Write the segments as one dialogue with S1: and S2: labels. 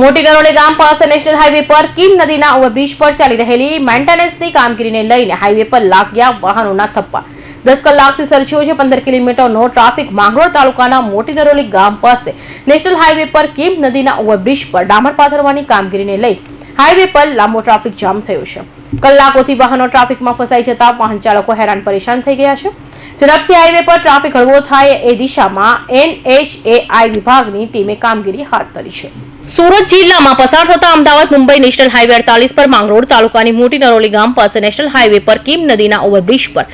S1: મોટી નરોલી ગામ પાસે નેશનલ હાઈવે પર કિમ નદીના ઓવરબ્રિજ પર ચાલી રહેલી મેન્ટેનન્સની કામગીરીને લઈને હાઈવે પર લાગ્યા વાહનોના થપ્પા. દસ કલાકથી સર્જ્યો છે પંદર કિલોમીટરનો ટ્રાફિક માંગરોળ તાલુકાના મોટી નરોલી ગામ પાસે. નેશનલ હાઈવે પર કિમ નદીના ઓવરબ્રિજ પર ડામર પાથરવાની કામગીરીને લઈ હાઈવે પર લાંબો ટ્રાફિક જામ થયો છે. કલાકોથી વાહનો ટ્રાફિકમાં ફસાઈ જતા વાહન ચાલકો હેરાન પરેશાન થઈ ગયા છે. ઝડપથી હાઈવે પર ટ્રાફિક હળવો થાય એ દિશામાં એનએચએઆઈ વિભાગની ટીમે કામગીરી હાથ ધરી છે. સુરત જિલ્લામાં પસાર થતા અમદાવાદ મુંબઈ નેશનલ હાઈવે અડતાલીસ પર માંગરોળ તાલુકાની મોટી નરોલી ગામ પાસે નેશનલ હાઈવે પર કીમ નદીના ઓવરબ્રિજ પર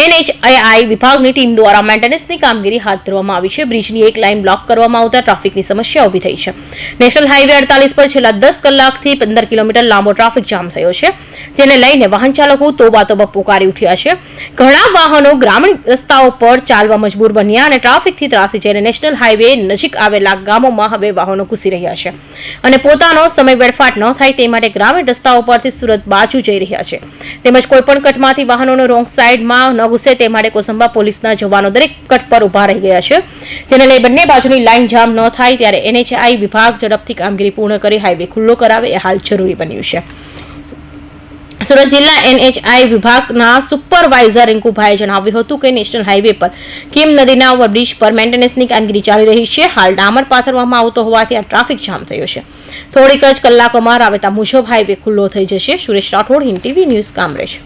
S1: એનએચઆઈ વિભાગની ટીમ દ્વારા મેન્ટેનન્સની કામગીરી હાથ ધરવામાં આવી છે. બ્રિજની એક લાઇન બ્લોક કરવામાં આવતા ટ્રાફિકની સમસ્યા ઊભી થઈ છે. નેશનલ હાઈવે અડતાલીસ પર છેલ્લા દસ કલાકથી પંદર કિલોમીટર લાંબો ટ્રાફિક જામ થયો છે. જેને લઈને વાહન ચાલકો તોબાતોબા પોકારી ઉઠ્યા છે. ઘણા વાહનો ગ્રામીણ રસ્તાઓ પર ચાલવા મજબૂર બન્યા અને ટ્રાફિકથી ત્રાસી જઈને નેશનલ હાઈવે નજીક આવેલા ગામોમાં હવે વાહનો ઘૂસી રહ્યા છે. અને પોતાનો સમય વેડફાટ ન થાય તે માટે ગ્રામીણ રસ્તાઓ પરથી સુરત બાજુ જઈ રહ્યા છે. તેમજ કોઈપણ કટમાંથી વાહનોનો રોંગ સાઈડમાં ન ઘૂસે તે માટે કોસંબા પોલીસના જવાનો દરેક કટ પર ઊભા રહી ગયા છે. જેને લઈ બંને બાજુની લાઇન જામ ન થાય ત્યારે એનએચઆઈ વિભાગ ઝડપથી કામગીરી પૂર્ણ કરી હાઈવે ખુલ્લો કરાવે એ હાલ જરૂરી બન્યું છે. સુરત જિલ્લા એનએચઆઈ વિભાગના સુપરવાઇઝર રિંકુભાઈએ જણાવ્યું હતું કે નેશનલ હાઈવે પર કેમ નદીના ઓવરબ્રિજ પર મેન્ટેનન્સની કામગીરી ચાલી રહી છે. હાલ ડામર પાથરવામાં આવતો હોવાથી આ ટ્રાફિક જામ થયો છે. થોડીક જ કલાકોમાં રાબેતા મુજબ હાઈવે ખુલ્લો થઈ જશે. Suresh Rathod, Hind TV news Kamrej.